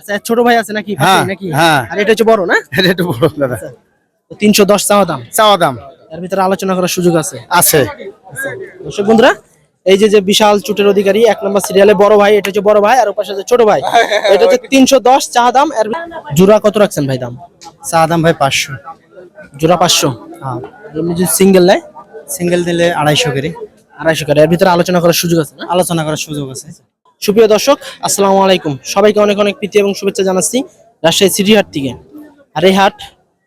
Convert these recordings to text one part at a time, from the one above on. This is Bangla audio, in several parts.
আচ্ছা ছোট ভাই আছে নাকি? হ্যাঁ, নাকি? হ্যাঁ। আর এটা হচ্ছে বড় না? এটা একটু বড় দাদা। তিনশো দশ চাওয়া দাম? চাওয়া দাম। এর ভিতরে আলোচনা করার সুযোগ আছে? আছে। দর্শক বন্ধুরা এই যে যে বিশাল চুটের অধিকারী এক নম্বর সিরিয়ালে বড় ভাই এটা হচ্ছে বড় ভাই আর ছোট ভাই। এটা হচ্ছে তিনশো দশ চা দাম এর জোড়া কত রাখছেন ভাই দাম? চাওয়া দাম ভাই পাঁচশো। জোড়া পাঁচশো? হ্যাঁ। এমনি যদি সিঙ্গেল নেয়? সিঙ্গেল দিলে আড়াইশো করে। আড়াইশো করে এর ভিতরে আলোচনা করার সুযোগ আছে না? আলোচনা করার সুযোগ আছে। সুপ্রিয় দর্শক, আসসালামু আলাইকুম। সবাইকে অনেক অনেক প্রীতি এবং শুভেচ্ছা জানাচ্ছি রাজশাহী সিটি হাট থেকে। আর এই হাট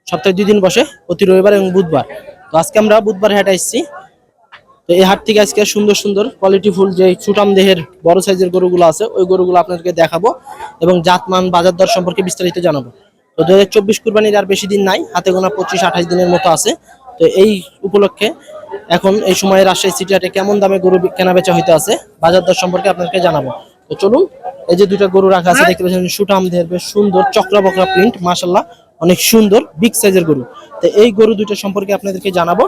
সপ্তাহে দুই দিন বসে, প্রতি রবিবার এবং বুধবার। তো আজকে আমরা বুধবার হাটে এসেছি তো এই হাট থেকে আজকে সুন্দর সুন্দর কোয়ালিটি ফুল যে চুটাম দেহের বড় সাইজের গরুগুলো আছে, ওই গরুগুলো আপনাদেরকে দেখাবো এবং জাতমান, বাজার দর সম্পর্কে বিস্তারিত জানাব। তো দু হাজার চব্বিশ কুরবানির আর বেশি দিন নাই, হাতে গোনা পঁচিশ আঠাশ দিনের মতো আছে। তো এই উপলক্ষে এখন এই সময় রাজশাহী সিটি হাটে কেমন দামে গরু বি- কেনা বেচা হইতে আছে? বাজার দর সম্পর্কে আপনাদেরকে জানাব। তো চলুন এই যে দুটা গরু রাখা আছে দেখতে পাচ্ছেন সুটাম দেহের বেশ সুন্দর চক্রা বকরা প্রিন্ট মাসাল্লাহ অনেক সুন্দর বিগ সাইজের গরু। তো এই গরু দুটো সম্পর্কে আপনাদেরকে জানাব।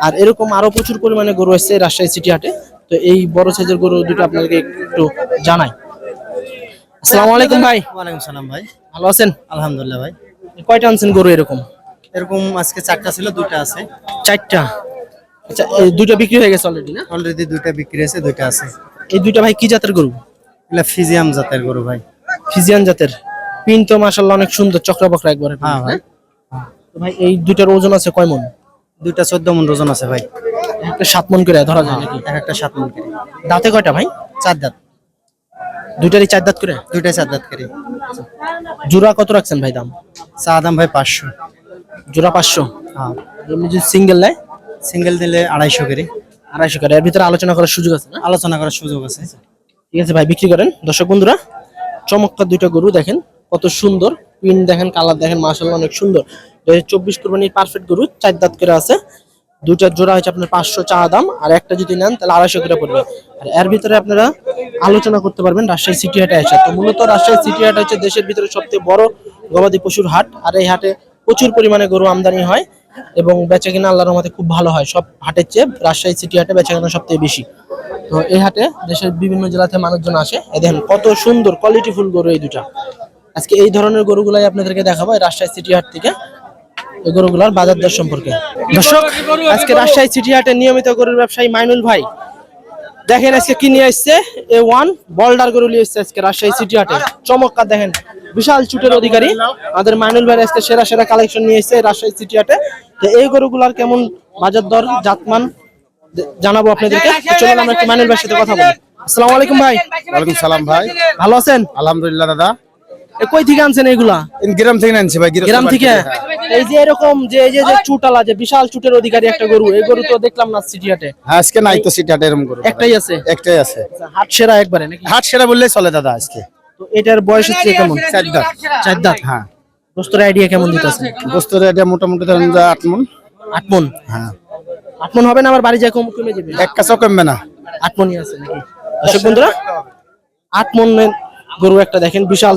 আর এরকম আরও প্রচুর পরিমাণে গরু এসছে রাজশাহী সিটি হাটে। তো এই বড় সাইজের গরু দুটো আপনাদেরকে একটু জানাই। আসসালামু আলাইকুম ভাই। ওয়ালাইকুম সালাম ভাই। ভালো আছেন? আলহামদুলিল্লাহ ভাই। কয়টা আনছেন গরু এরকম? এরকম আজকে চারটা ছিল দুইটা আছে। চারটা। আচ্ছা এই দুটো বিক্রি হয়ে গেছে অলরেডি না? অলরেডি দুইটা বিক্রি আছে দুইটা আছে। এই দুইটা ভাই কি জাতের গরু? এগুলা ফিজিয়াম জাতের গরু ভাই। ফিজিয়ান জাতের। পিন তো মাশাল্লাহ অনেক সুন্দর চক্রা বকরা একবারে হ্যাঁ ভাই। তো ভাই এই দুইটার ওজন আছে কয় মন? দুইটা চোদ্দ মন ওজন আছে ভাই। একটা সাত মন করে ধরা যায় নাকি? এক একটা সাত মন করে। দাঁতে কয়টা ভাই? চার দাঁত। দুইটারই চার দাঁত করে? দুইটাই চার দাঁত করে। জোড়া কত রাখছেন ভাই দাম? চা দাম ভাই পাঁচশো। জোড়া পাঁচশো। হ্যাঁ। এমনি যদি সিঙ্গেল নেয়? সিঙ্গেল দিলে আড়াইশো করে। আড়াইশো করে। এর ভিতরে আলোচনা করার সুযোগ আছে না? আলোচনা করার সুযোগ আছে। ঠিক আছে ভাই বিক্রি করেন। দর্শক বন্ধুরা চমৎকার দুইটা গরু দেখেন কত সুন্দর। পিন দেখেন কালার দেখেন মাশাল্লাহ অনেক সুন্দর। চব্বিশ কোরবানির পারফেক্ট গরু চার দাঁত করে আছে। দুইটা জোড়া হচ্ছে আপনার পাঁচশো চা দাম আর একটা যদি নেন তাহলে আড়াইশো করে পড়বে। আর এর ভিতরে আপনারা আলোচনা করতে পারবেন রাজশাহী সিটি হাটে আসা তো মূলত রাজশাহী সিটি হাট হচ্ছে দেশের ভিতরে সবথেকে বড় গবাদি পশুর হাট আর এই হাটে প্রচুর পরিমাণে গরু আমদানি হয়। এবং বেচা কিনা আল্লাহর রহমতে খুব ভালো হয়। সব হাটের চেয়ে রাজশাহী সিটি হাটে বেচা কিনা সবথেকে বেশি। তো এই হাটে দেশের বিভিন্ন জেলা থেকে মানুষজন আসে। এই দেখেন কত সুন্দর কোয়ালিটি ফুল গরু এই দুটা। আজকে এই ধরনের গরুগুলাই আপনাদেরকে দেখাবো রাজশাহী সিটি হাট থেকে। এই গরুগুলার বাজার দর সম্পর্কে। দর্শক, আজকে রাজশাহী সিটি হাটে নিয়মিত গরুর ব্যবসায়ী মাইনুল ভাই। দেখেন আজকে কি নিয়ে আসছে? এ ওয়ান বল্ডার গরু নিয়ে আসছে আজকে রাজশাহী সিটি হাটে। চমৎকার দেখেন, বিশাল চুটের অধিকারী। আমাদের মাইনুল ভাই আজকে সেরা সেরা কালেকশন নিয়ে এসছে রাজশাহী সিটি হাটে। তো এই গরুগুলার কেমন বাজার দর জাতমান? জানাব আপনাদেরকে। চলুন আমরা একটু মাইনুল ভাইয়ের সাথে কথা বলি। আসসালামু আলাইকুম ভাই। ওয়ালাইকুম সালাম ভাই। ভালো আছেন? আলহামদুলিল্লাহ দাদা। কই থেকে আনছেন এইগুলা? গ্রাম থেকে আনছি ভাই গ্রাম থেকে? এই যে এরকম যে এই যে যে চুটালা যে বিশাল চুটের অধিকারী একটা গরু এই গরু তো দেখলাম না সিটি হাটে। হ্যাঁ, আজকে নাই তো সিটি হাটে এরকম গরু। একটাই আছে? একটাই আছে। হাট সেরা একবারে নাকি? হাট সেরা বললেই চলে দাদা আজকে। তো এটার বয়স হচ্ছে কেমন? চার দাঁত। চার দাঁত? হ্যাঁ। দোস্তর আইডিয়া কেমন দিতেছে বস্তুর আইডিয়া মোটামুটি ধরেন যে আট মন। আট মন? হ্যাঁ। আট মন হবে না? আবার বাড়ি যায় কম কমে যাবে? এক কাছাও কমবে না। আট মনই আছে নাকি? দর্শক বন্ধুরা আট মনের গরু একটা দেখেন বিশাল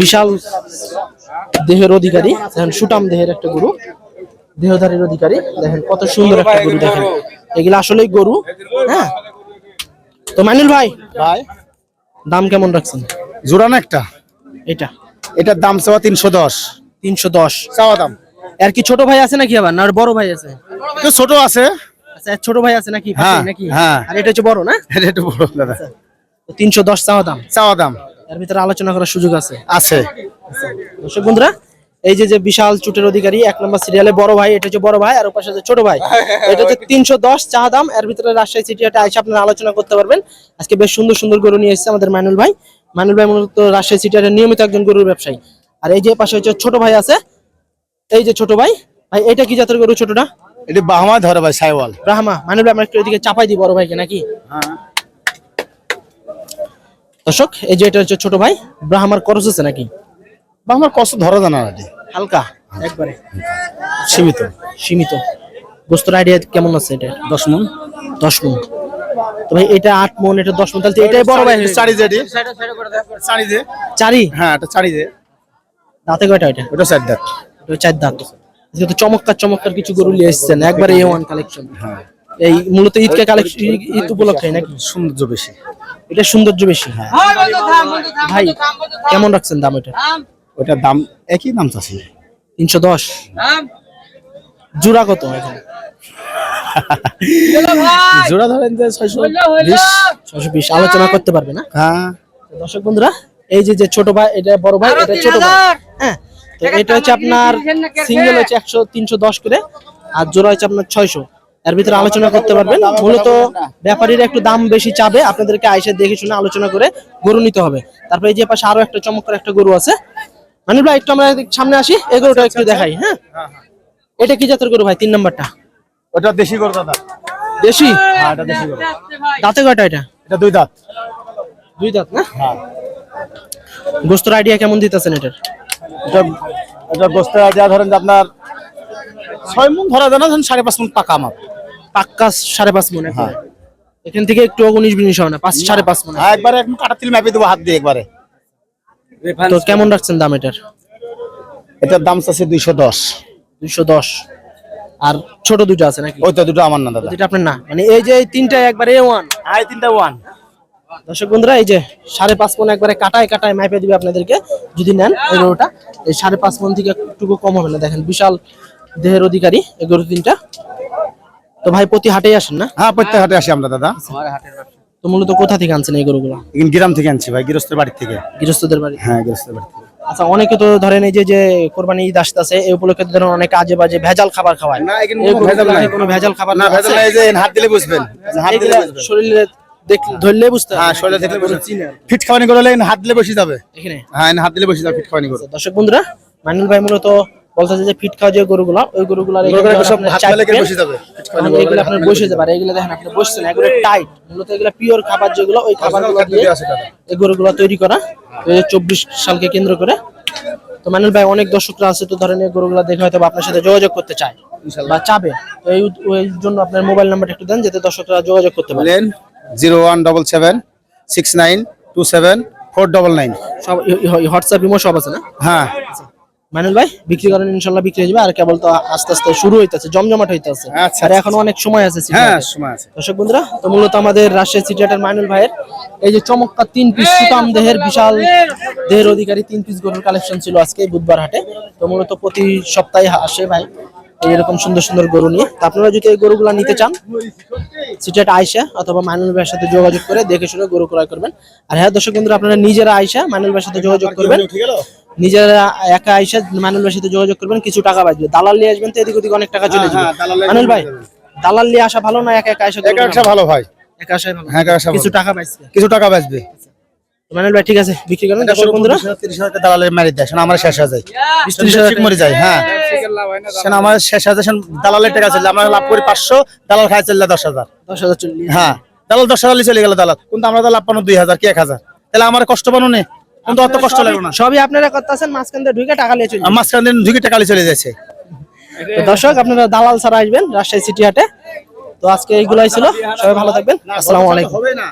বিশাল দেহের অধিকারী। দেখেন সুটাম দেহের একটা গরু। দেহধারীর অধিকারী। দেখেন কত সুন্দর একটা গরু দেখেন। এগুলা আসলেই গরু হ্যাঁ? তো মাইনুল ভাই ভাই। দাম কেমন রাখছেন? জোড়ানো একটা। এটা? এটার দাম চাওয়া তিনশো দশ। তিনশো দশ। চাওয়া দাম। আর কি ছোট ভাই আছে নাকি আবার? না আর বড় ভাই আছে? ছোট আছে? আচ্ছা ছোট ভাই আছে নাকি? হ্যাঁ, নাকি? হ্যাঁ। আর এটা হচ্ছে বড় না? এটা একটু বড় দাদা। তিনশো দশ চাওয়া দাম? চাওয়া দাম। এর ভিতরে আলোচনা করার সুযোগ আছে? আছে। দর্শক বন্ধুরা এই যে যে বিশাল চুটের অধিকারী এক নম্বর সিরিয়ালে বড় ভাই এটা হচ্ছে বড় ভাই আর ওপাশে আছে ছোট ভাই। এটা হচ্ছে তিনশো দশ চা দাম। এর ভিতরে রাজশাহী সিটি হাটে এসে আপনারা আলোচনা করতে পারবেন। আজকে বেশ সুন্দর সুন্দর গরু নিয়ে এসেছে আমাদের মাইনুল ভাই। মাইনুল ভাই মূলত রাজশাহী সিটি নিয়মিত একজন গরুর ব্যবসায়ী। আর এই যে পাশে হচ্ছে ছোট ভাই আছে এই যে ছোট ভাই ভাই এটা কি জাতের গরু ছোটটা? এটি বাহামা ধরে ভাই সাইওয়াল। রাহমা মাইনুল ভাই আমরা একটু এদিকে চাপাই দিই বড় ভাইকে নাকি? দর্শক এই যে এটা হচ্ছে ছোট ভাই ব্রাহ্মার করস আছে নাকি? বাহামার কষ্ট ধরা জানা না হালকা একবারে। সীমিত। সীমিত। গোস্তর আইডিয়া কেমন আছে এটা? দশ মন। দশ মন। তো ভাই এটা আট মন এটা দশ মন তাহলে এটাই বড় ভাই। হয়ে। চারি যে এটি? চারি যে? চারি? হ্যাঁ এটা চারি যে। দাঁতে কয়টা এটা? ওটা চার দাঁত। এটা চার দাঁত। আজকে তো চমৎকার চমৎকার কিছু গরু নিয়ে এসেছেন। একবারে এ ওয়ান কালেকশন হ্যাঁ। এই মূলত ঈদকে কালেকশন ঈদ উপলক্ষে নাকি? সৌন্দর্য বেশি। এটা সৌন্দর্য বেশি হ্যাঁ। ভাই কেমন রাখছেন দাম এটা? ওটার দাম একই দাম চাচ্ছি। তিনশো দশ? জোড়া কত এখন? জোড়া ধরেন যে ছয়শো বিশ ছশো বিশ। আলোচনা করতে পারবে না? হ্যাঁ। দর্শক বন্ধুরা এই যে যে ছোট ভাই এটা বড় ভাই এটা ছোট ভাই। হ্যাঁ তো এটা হচ্ছে আপনার সিঙ্গেল হচ্ছে একশো তিনশো দশ করে আর জোড়া হচ্ছে আপনার ছয়শো। এর ভিতরে আলোচনা করতে পারবেন। মূলত ব্যাপারীরা একটু দাম বেশি চাবে আপনাদেরকে আইসে দেখে শুনে আলোচনা করে গরু নিতে হবে। তারপরে এই যে পাশে আরও একটা চমৎকার একটা গরু আছে। মানে ভাই একটু আমরা সামনে আসি এই গরুটা একটু দেখাই হ্যাঁ। এটা কি জাতের গরু ভাই তিন নাম্বারটা? ওটা দেশি গরু দাদা। দেশি? হ্যাঁ এটা দেশি গরু। দাঁতে কয়টা এটা? এটা দুই দাঁত। দুই দাঁত না? হ্যাঁ। গোস্তর আইডিয়া কেমন দিতেছেন এটার? এটা এটা গোস্তের আইডিয়া ধরেন যে আপনার ছয় মন ধরা যায় না ধরেন সাড়ে পাঁচ মন পাকা মাপ। পাক্কা সাড়ে পাঁচ মনে হ্যাঁ। এখান থেকে একটু উনিশ বিনিশ হবে না পাঁচ সাড়ে পাঁচ মনে। হ্যাঁ একবারে একদম কাটা তিল মাপে দেবো হাত দিয়ে একবারে। তো কেমন রাখছেন দাম এটার? এটার দাম চাচ্ছে দুইশো দশ। দুইশো দশ। আর ছোট দুটো আছে নাকি? ওইটা দুটো আমার না দাদা। যেটা আপনার না? মানে এই যে এই তিনটা একবারে ওয়ান আই তিনটা ওয়ান দর্শক বন্ধুরা এই যে সাড়ে পাঁচ মন একবারে কাটায় কাটায় মাইপে দিবে আপনাদেরকে যদি নেন এই গরুটা এই সাড়ে পাঁচ মন থেকে একটুকু কম হবে না দেখেন বিশাল দেহের অধিকারী এই গরু তিনটা। তো ভাই প্রতি হাটেই আসেন না? হ্যাঁ প্রত্যেক হাটে আসি আমরা দাদা। তো মূলত কোথা থেকে আনছেন এই গরুগুলো? এখানে গ্রাম থেকে আনছি ভাই গৃহস্থের বাড়ি থেকে। গৃহস্থদের বাড়ি। হ্যাঁ গৃহস্থের বাড়ি থেকে। আচ্ছা অনেকে তো ধরেন এই যে যে কোরবানি ঈদ আসতেছে এই উপলক্ষে তো ধরেন অনেক কাজে বাজে ভেজাল খাবার খাওয়ায়। না, এখানে কোনো ভেজাল নাই। কোনো ভেজাল খাবার না ভেজাল নাই যে হাত দিলে বুঝবেন। হাত দিলে শরীরে ধরলে বুঝতে। হ্যাঁ শরীরে দেখলে ফিট খাওয়ানি করে হলে হাত দিলে বসে যাবে। এখানে? হ্যাঁ হাত দিলে বসে যাবে ফিট খাওয়ানি করে দর্শক বন্ধুরা মাইনুল ভাই মূলত বলতেছে যে ফিট খাওয়া যে গরুগুলা ওই গরুগুলা এগুলো আপনার বসে যাবে। আর এগুলো দেখেন আপনি বসছেন এগুলো টাইট মূলত এগুলো পিওর খাবার যেগুলো ওই খাবারগুলো দিয়ে এই গরুগুলো তৈরি করা। চব্বিশ সালকে কেন্দ্র করে। তো মাইনুল ভাই অনেক দর্শকরা আছে তো ধরেন এই গরুগুলো দেখে হয়তো আপনার সাথে যোগাযোগ করতে চায় বা চাবে। তো এই ওই জন্য আপনার মোবাইল নাম্বারটা একটু দেন যাতে দর্শকরা যোগাযোগ করতে পারে। বলেন zero one double seven six nine two seven four double nine সব হোয়াটসঅ্যাপ ইমো সব আছে না? হ্যাঁ। মাইনুল ভাই বিক্রি করেন ইনশাল্লাহ বিক্রি হয়ে যাবে। আর কেবল তো আস্তে আস্তে শুরু হইতেছে জমজমাট হইতেছে। আচ্ছা, আর এখনও অনেক সময় আছে হ্যাঁ সময় আছে। দর্শক বন্ধুরা তো মূলত আমাদের রাজশাহী সিটিয়াটার মাইনুল ভাইয়ের এই যে চমৎকার তিন পিস সুতাম দেহের বিশাল দেহের অধিকারী তিন পিস গরুর কালেকশন ছিল আজকে বুধবার হাটে। তো মূলত প্রতি সপ্তাহে আসে ভাই। এরকম সুন্দর সুন্দর গরু নিয়ে। তো আপনারা যদি এই গরুগুলা নিতে চান সিটিহাট আইসা অথবা মাইনুল ভাইয়ের সাথে যোগাযোগ করে দেখে শুনে গরু ক্রয় করবেন। আর হ্যাঁ দর্শক বন্ধুরা আপনারা নিজেরা আইসা মাইনুল ভাইয়ের সাথে যোগাযোগ করবেন। নিজেরা একা আইসা মাইনুল ভাইয়ের সাথে যোগাযোগ করবেন কিছু টাকা বাঁচবে। দালাল নিয়ে আসবেন তো এদিক ওদিক অনেক টাকা চলে যাবে। হ্যাঁ, দালাল নিয়ে মাইনুল ভাই দালাল নিয়ে আসা ভালো না একা একা আইসা একা একটা ভালো ভাই। একা আসাই ভালো। হ্যাঁ একা আসা কিছু। টাকা পাইছে কিছু টাকা বাঁচবে। মাইনুল ভাই ঠিক আছে বিক্রি করেন। দর্শক বন্ধুরা। তিরিশ হাজার টাকা দালালে মারি দেয় শোনা আমার শেষ হয়ে যায় ত্রিশ হাজার মরে যায় হ্যাঁ। আমার শেষ হাজার দালালের টাকা চলে আমরা লাভ করি পাঁচশো দালাল খাই চললে দশ হাজার। দশ হাজার হ্যাঁ দালাল দশ চলে গেল দালাল কিন্তু আমরা তো লাভ পানো দুই হাজার কি এক হাজার। তাহলে আমার কষ্ট পানো নেই কিন্তু অত কষ্ট লাগবে না। সবই আপনারা করতেছেন মাঝখান দিয়ে ঢুকে টাকা নিয়ে চলে মাঝখান ঢুকে টাকা চলে যাচ্ছে। দর্শক আপনারা দালাল ছাড়া আসবেন রাজশাহী সিটি হাটে। তো আজকে এইগুলাই ছিল সবাই ভালো থাকবেন। আসসালামু আলাইকুম। হবে না।